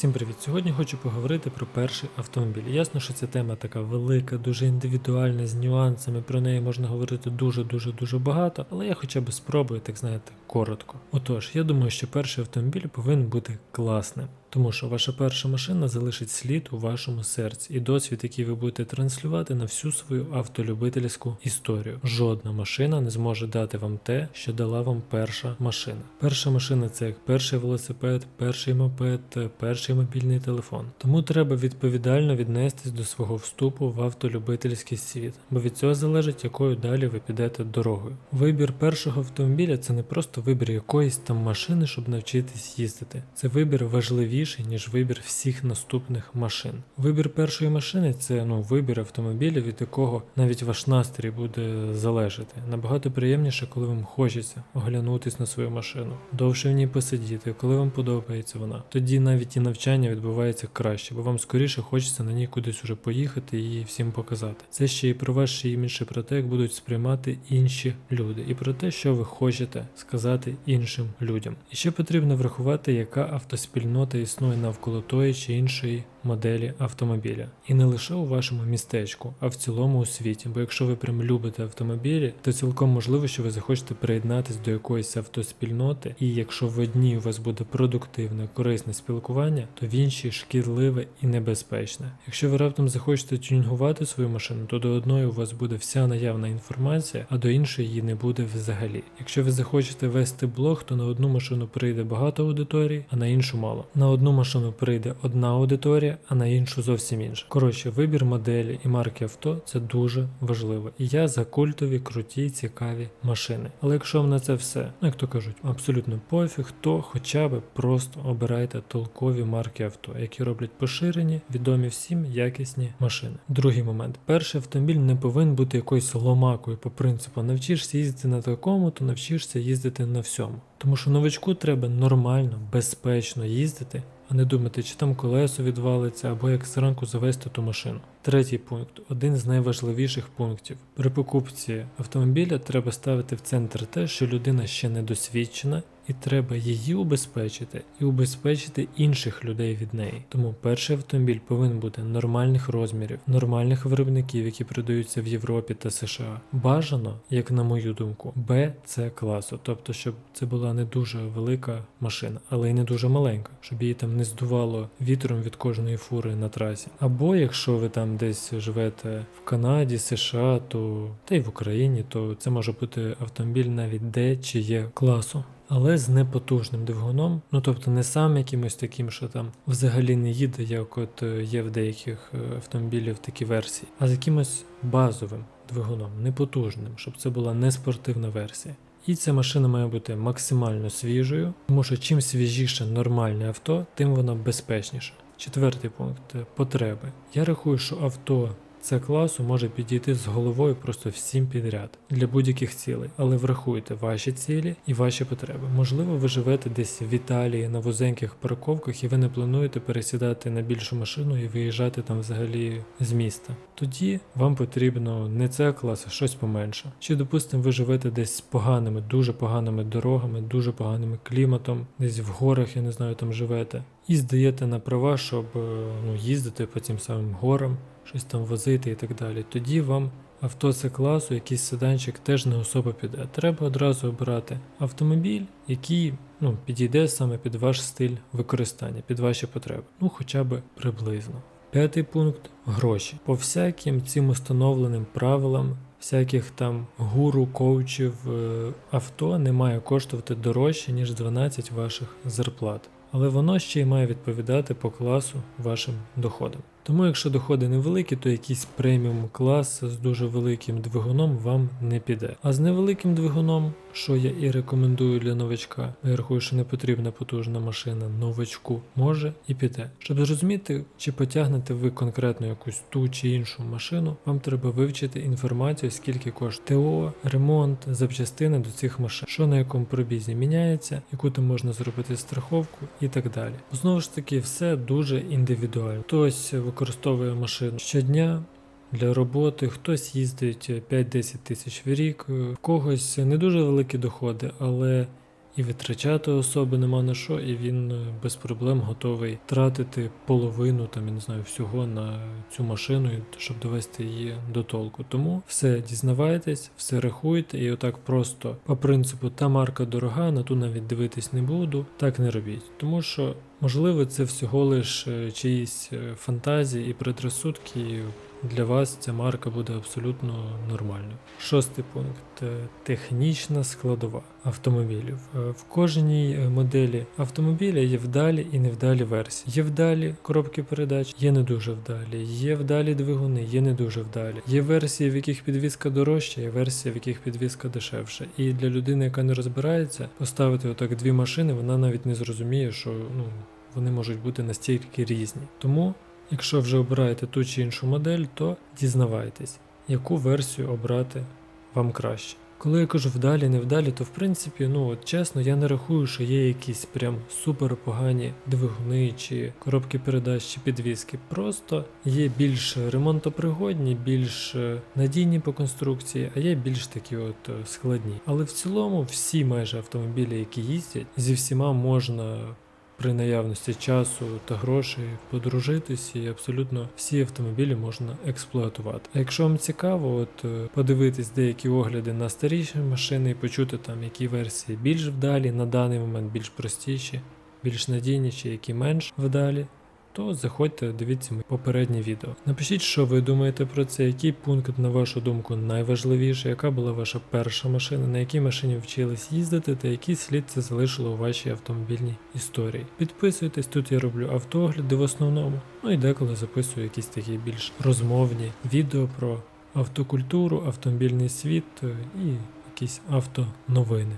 Всім привіт! Сьогодні хочу поговорити про перший автомобіль. Ясно, що ця тема така велика, дуже індивідуальна, з нюансами. Про неї можна говорити дуже дуже дуже багато, але я хоча б спробую, так знаєте, коротко. Отож, я думаю, що перший автомобіль повинен бути класним. Тому що ваша перша машина залишить слід у вашому серці і досвід, який ви будете транслювати на всю свою автолюбительську історію. Жодна машина не зможе дати вам те, що дала вам перша машина. Перша машина це як перший велосипед, перший мопед, перший мобільний телефон. Тому треба відповідально віднестись до свого вступу в автолюбительський світ, бо від цього залежить, якою далі ви підете дорогою. Вибір першого автомобіля це не просто вибір якоїсь там машини, щоб навчитись їздити. Це вибір важливіший, ніж вибір всіх наступних машин. Вибір першої машини це ну вибір автомобіля, від якого навіть ваш настрій буде залежати. Набагато приємніше, коли вам хочеться оглянутись на свою машину, довше в ній посидіти, коли вам подобається вона. Тоді навіть і навчання відбувається краще, бо вам скоріше хочеться на ній кудись уже поїхати і всім показати. Це ще і про ваш імідж, і про те, як будуть сприймати інші люди, і про те, що ви хочете сказати іншим людям. І ще потрібно врахувати, яка автоспільнота існує навколо тої чи іншої моделі автомобіля. І не лише у вашому містечку, а в цілому у світі. Бо якщо ви прям любите автомобілі, то цілком можливо, що ви захочете приєднатись до якоїсь автоспільноти, і якщо в одній у вас буде продуктивне, корисне спілкування, то в іншій шкідливе і небезпечне. Якщо ви раптом захочете тюнінгувати свою машину, то до одної у вас буде вся наявна інформація, а до іншої її не буде взагалі. Якщо ви захочете вести блог, то на одну машину прийде багато аудиторій, а на іншу мало. На одну машину прийде одна аудиторія, а на іншу зовсім інша. Коротше, вибір моделі і марки авто це дуже важливо. І я за культові, круті, цікаві машини. Але якщо вам на це все, ну як то кажуть, абсолютно пофіг, то хоча б просто обирайте толкові марки авто, які роблять поширені, відомі всім якісні машини. Другий момент: перший автомобіль не повинен бути якоюсь ломакою по принципу навчишся їздити на такому, то навчишся їздити на всьому. Тому що новичку треба нормально, безпечно їздити, а не думати, чи там колесо відвалиться, або як зранку завести ту машину. Третій пункт один з найважливіших пунктів. При покупці автомобіля треба ставити в центр те, що людина ще не досвідчена, і треба її убезпечити і убезпечити інших людей від неї. Тому перший автомобіль повинен бути нормальних розмірів, нормальних виробників, які продаються в Європі та США. Бажано, як на мою думку, Б це класу, тобто, щоб це була не дуже велика машина, але й не дуже маленька, щоб її там не здувало вітром від кожної фури на трасі. Або якщо ви там десь живете в Канаді, США, то та й в Україні, то це може бути автомобіль навіть Д чи Є класу. Але з непотужним двигуном, ну тобто не сам якимось таким, що там взагалі не їде, як от е, є в деяких е, автомобілів такі версії, а з якимось базовим двигуном, непотужним, щоб це була не спортивна версія. І ця машина має бути максимально свіжою, тому що чим свіжіше нормальне авто, тим воно безпечніше. Четвертий пункт е, потреби. Я рахую, що авто це класу може підійти з головою просто всім підряд для будь-яких цілей, але врахуйте ваші цілі і ваші потреби. Можливо, ви живете десь в Італії на вузеньких парковках і ви не плануєте пересідати на більшу машину і виїжджати там взагалі з міста. Тоді вам потрібно не це клас, а щось поменше. Чи, допустимо, ви живете десь з поганими, дуже поганими дорогами, дуже поганим кліматом, десь в горах, я не знаю, там живете, і здаєте на права, щоб е, ну, їздити по цим самим горам щось там возити і так далі. Тоді вам авто це класу, якийсь седанчик теж не особо піде. Треба одразу обирати автомобіль, який ну, підійде саме під ваш стиль використання, під ваші потреби. Ну хоча б приблизно. П'ятий пункт гроші. По всяким цим установленим правилам. Всяких там гуру, коучів е, авто не має коштувати дорожче, ніж 12 ваших зарплат. Але воно ще й має відповідати по класу вашим доходам. Тому, якщо доходи невеликі, то якийсь преміум клас з дуже великим двигуном вам не піде. А з невеликим двигуном, що я і рекомендую для новачка, я рахую, що не потрібна потужна машина новачку, може і піде. Щоб зрозуміти, чи потягнете ви конкретно якусь ту чи іншу машину, вам треба вивчити інформацію, скільки коштує ТО, ремонт, запчастини до цих машин, що на якому пробізі міняється, яку там можна зробити страховку і так далі. Знову ж таки, все дуже індивідуально. Хтось використовує машину щодня. Для роботи хтось їздить 5-10 тисяч в рік, в когось не дуже великі доходи, але і витрачати особи нема на що, і він е, без проблем готовий тратити половину там, я не знаю, всього на цю машину, щоб довести її до толку. Тому все дізнавайтесь, все рахуйте, і отак просто по принципу та марка дорога, на ту навіть дивитись не буду. Так не робіть. Тому що можливо це всього лиш е, чиїсь е, фантазії і предрозсудки. Для вас ця марка буде абсолютно нормальною. Шостий пункт е, технічна складова автомобілів. Е, В кожній е, моделі автомобіля є вдалі і невдалі версії. Є вдалі коробки передач, є не дуже вдалі. Є вдалі двигуни, є не дуже вдалі. Є версії, в яких підвізка дорожча, є версії, в яких підвізка дешевша. І для людини, яка не розбирається, поставити отак дві машини, вона навіть не зрозуміє, що ну вони можуть бути настільки різні. Тому Якщо вже обираєте ту чи іншу модель, то дізнавайтесь, яку версію обрати вам краще. Коли я кажу вдалі, не вдалі, то в принципі, ну от чесно, я не рахую, що є якісь прям супер погані двигуни чи коробки передач чи підвіски. Просто є більш ремонтопригодні, більш е, надійні по конструкції, а є більш такі от е, складні. Але в цілому всі майже автомобілі, які їздять, зі всіма можна при наявності часу та грошей подружитись і абсолютно всі автомобілі можна експлуатувати. А якщо вам цікаво, от е, подивитись деякі огляди на старіші машини і почути там, які версії більш вдалі, на даний момент більш простіші, більш надійніші, які менш вдалі. То заходьте, дивіться мої попередні відео. Напишіть, що ви думаєте про це, який пункт, на вашу думку, найважливіший, яка була ваша перша машина, на якій машині вчились їздити, та який слід це залишило у вашій автомобільній історії. Підписуйтесь, тут я роблю автоогляди в основному, ну і деколи записую якісь такі більш розмовні відео про автокультуру, автомобільний світ е, і якісь автоновини.